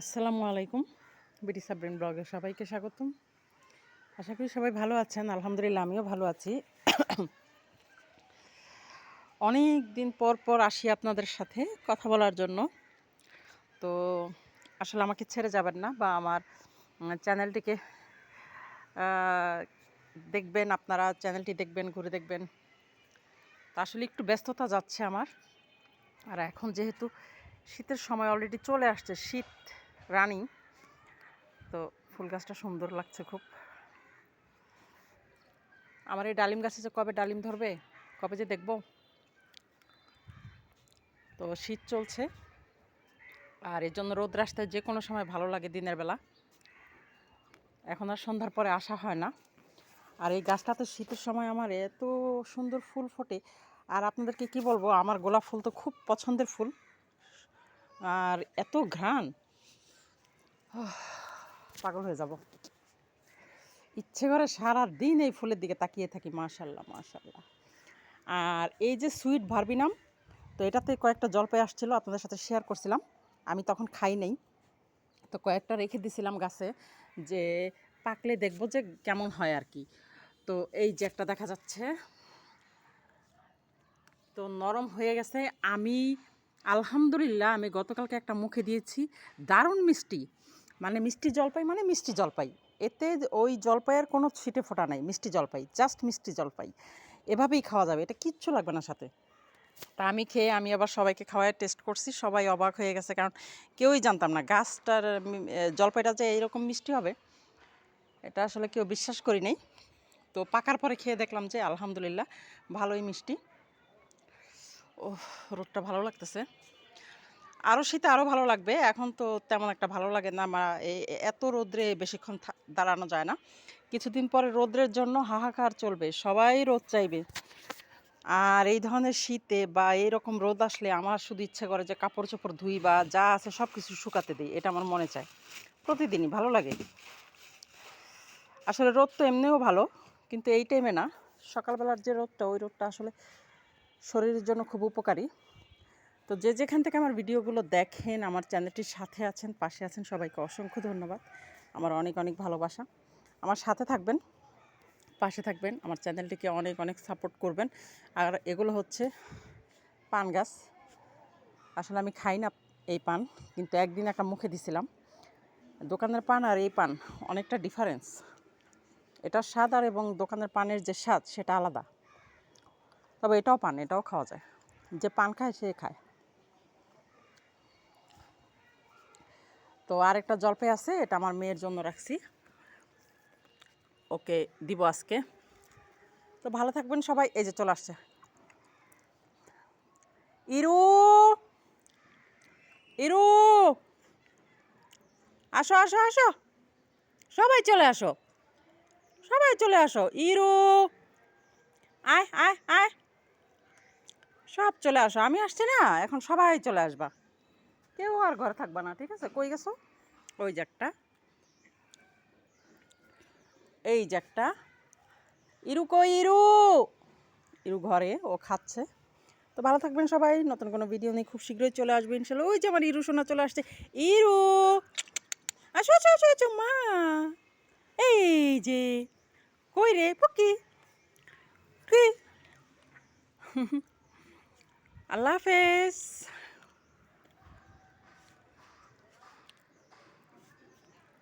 আসসালামু আলাইকুম। বিটি সাবরিন ব্লগে সবাইকে স্বাগতম। আশা করি সবাই ভালো আছেন। আলহামদুলিল্লাহ, আমিও ভালো আছি। অনেক দিন পর পর আসি আপনাদের সাথে কথা বলার জন্য। তো আসলে আমাকে ছেড়ে যাবেন না বা আমার চ্যানেলটিকে দেখবেন আপনারা, চ্যানেলটি দেখবেন, ঘুরে দেখবেন। তা আসলে একটু ব্যস্ততা যাচ্ছে আমার। আর এখন যেহেতু শীতের সময় অলরেডি চলে আসছে, শীত রানিং। তো ফুল গাছটা সুন্দর লাগছে খুব। আমার এই ডালিম গাছে যে কবে ডালিম ধরবে, কবে যে দেখব। তো শীত চলছে, আর এর জন্য রোদ রাস্তায় যে কোনো সময় ভালো লাগে দিনের বেলা। এখন আর সন্ধ্যার পরে আসা হয় না। আর এই গাছটা তো শীতের সময় আমার এত সুন্দর ফুল ফোটে। আর আপনাদেরকে কি বলব, আমার গোলাপ ফুল তো খুব পছন্দের ফুল। আর এত ঘ্রাণ। পাগল হয়ে যাব। ইচ্ছে করে সারা দিন এই ফুলের দিকে তাকিয়ে থাকি, মাশাল্লাহ মাশাল্লাহ। আর এই যে সুইট ভার্বিনাম, তো এটাতে কয়েকটা জলপাই আসছিল, আপনাদের সাথে শেয়ার করছিলাম। আমি তখন খাই নাই। তো কয়েকটা রেখে দিছিলাম গাছে যে পাকলে দেখব যে কেমন হয় আর কি। তো এই যে একটা দেখা যাচ্ছে। তো নরম হয়ে গেছে। আমি, আলহামদুলিল্লাহ, আমি গতকালকে একটা মুখে দিয়েছি। দারুণ মিষ্টি। মানে মিষ্টি জলপাই মানে মিষ্টি জলপাই। এতে ওই জলপাইয়ের কোনো ছিটে ফোটা নাই, মিষ্টি জলপাই জাস্ট মিষ্টি জলপাই। এভাবেই খাওয়া যাবে, এটা কিচ্ছু লাগবে না সাথে। তা আমি খেয়ে আমি আবার সবাইকে খাওয়ায় টেস্ট করছি, সবাই অবাক হয়ে গেছে, কারণ কেউই জানতাম না গাছটার জলপাইটা যে এইরকম মিষ্টি হবে, এটা আসলে কেউ বিশ্বাস করি নাই। তো পাকার পরে খেয়ে দেখলাম যে আলহামদুলিল্লাহ ভালোই মিষ্টি। ও রোদটা ভালো লাগতেছে। আরও শীতে আরও ভালো লাগবে। এখন তো তেমন একটা ভালো লাগে না। এই- এত রোদ্রে বেশিক্ষণ দাঁড়ানো যায় না। কিছুদিন পরে রোদ্রের জন্য হাহাকার চলবে, সবাই রোদ চাইবে। আর এই ধরনের শীতে বা এইরকম রোদ আসলে আমার শুধু ইচ্ছে করে যে কাপড় চোপড় ধুই বা যা আছে সব কিছু শুকাতে দিই, এটা আমার মনে চায়। প্রতিদিনই ভালো লাগে। আসলে রোদ তো এমনিও ভালো, কিন্তু এই টাইমে না। সকালবেলার যে রোদটা, ওই রোদটা আসলে শরীরের জন্য খুব উপকারী। তো যে যেখান থেকে আমার ভিডিওগুলো দেখেন, আমার চ্যানেলটির সাথে আছেন, পাশে আছেন, সবাইকে অসংখ্য ধন্যবাদ। আমার অনেক অনেক ভালোবাসা। আমার সাথে থাকবেন, পাশে থাকবেন, আমার চ্যানেলটিকে অনেক অনেক সাপোর্ট করবেন। আর এগুলো হচ্ছে পান গাছ। আসলে আমি খাই না এই পান, কিন্তু একদিন একটা মুখে দিছিলাম। দোকানের পান আর এই পান, অনেকটা ডিফারেন্স এটার স্বাদ আর এবং দোকানের পানের যে স্বাদ, সেটা আলাদা। তবে এটাও পান, এটাও খাওয়া যায়। যে পান খায়, সে খায়। তো আরেকটা জলপাই আছে, এটা আমার মেয়ের জন্য রাখছি। ওকে দিব আজকে। তো ভালো থাকবেন সবাই, এই যে চলে আসছে। ইরু! ইরু! আসো আসো আসো! সবাই চলে আসো। সবাই চলে আসো। ইরু! আয় আয় আয়! সব চলে আসো। আমি আসছি না, এখন সবাই চলে আসবা। কেউ আর ঘরে থাকবা না, ঠিক আছে? কই গেছো? ওই যে একটা এই যে একটা ইরু কই ইরু? ইরু ঘরে, ও খাচ্ছে। তো ভালো থাকবেন সবাই, নতুন কোনো ভিডিও নিয়ে খুব শীঘ্রই চলে আসবে, ইনশাল্লাহ। ওই যে আমার ইরু সোনা চলে আসছে। ইরু! আসো আসো আসো আসো, মা! এই যে, কই রে পকি কি আল্লাহ হাফেজ।